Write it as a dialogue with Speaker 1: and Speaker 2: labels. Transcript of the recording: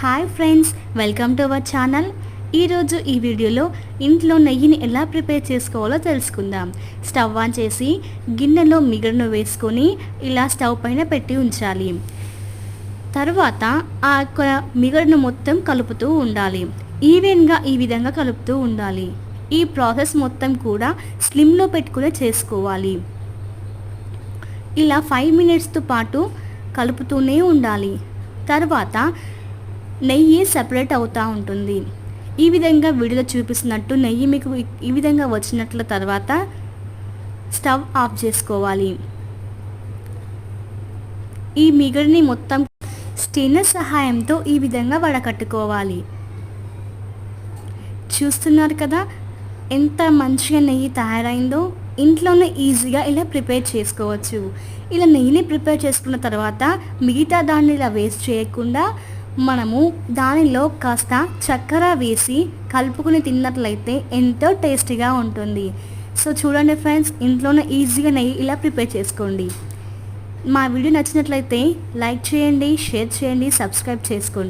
Speaker 1: Hi friends welcome to our channel ఈరోజు ఈ వీడియోలో ఇంట్లో నెయ్యిని ఎలా ప్రిపేర్ చేసుకోవాలో తెలుసుకుందాం. స్టవ్ ఆన్ చేసి గిన్నెలో మిగడను వేసుకొని ఇలా స్టవ్ పైన పెట్టి ఉంచాలి. తర్వాత ఆ యొక్క మిగడను మొత్తం కలుపుతూ ఉండాలి. ఈవెన్గా ఈ విధంగా కలుపుతూ ఉండాలి. ఈ ప్రాసెస్ మొత్తం కూడా స్లిమ్లో పెట్టుకునే చేసుకోవాలి. ఇలా ఫైవ్ మినిట్స్తో పాటు కలుపుతూనే ఉండాలి. తర్వాత నెయ్యి సపరేట్ అవుతూ ఉంటుంది. ఈ విధంగా వీడియోలో చూపిస్తున్నట్టు నెయ్యి మీకు ఈ- విధంగా వచ్చినట్ల తర్వాత స్టవ్ ఆఫ్ చేసుకోవాలి. ఈ మిగడిని మొత్తం స్టెయినర్ సహాయంతో ఈ విధంగా వడకట్టుకోవాలి. చూస్తున్నారు కదా ఎంత మంచిగా నెయ్యి తయారైందో ఇంట్లోనే ఈజీగా ఇలా ప్రిపేర్ చేసుకోవచ్చు. ఇలా నెయ్యిని ప్రిపేర్ చేసుకున్న తర్వాత మిగతా దాన్ని ఇలా వేస్ట్ చేయకుండా మనము దానిలో కాస్త చక్కెర వేసి కలుపుకుని తిన్నట్లయితే ఎంతో టేస్టీగా ఉంటుంది. సో చూడండి ఫ్రెండ్స్ ఇంట్లోనే ఈజీగా నెయ్యి ఇలా ప్రిపేర్ చేసుకోండి. మా వీడియో నచ్చినట్లయితే లైక్ చేయండి షేర్ చేయండి సబ్స్క్రైబ్ చేసుకోండి.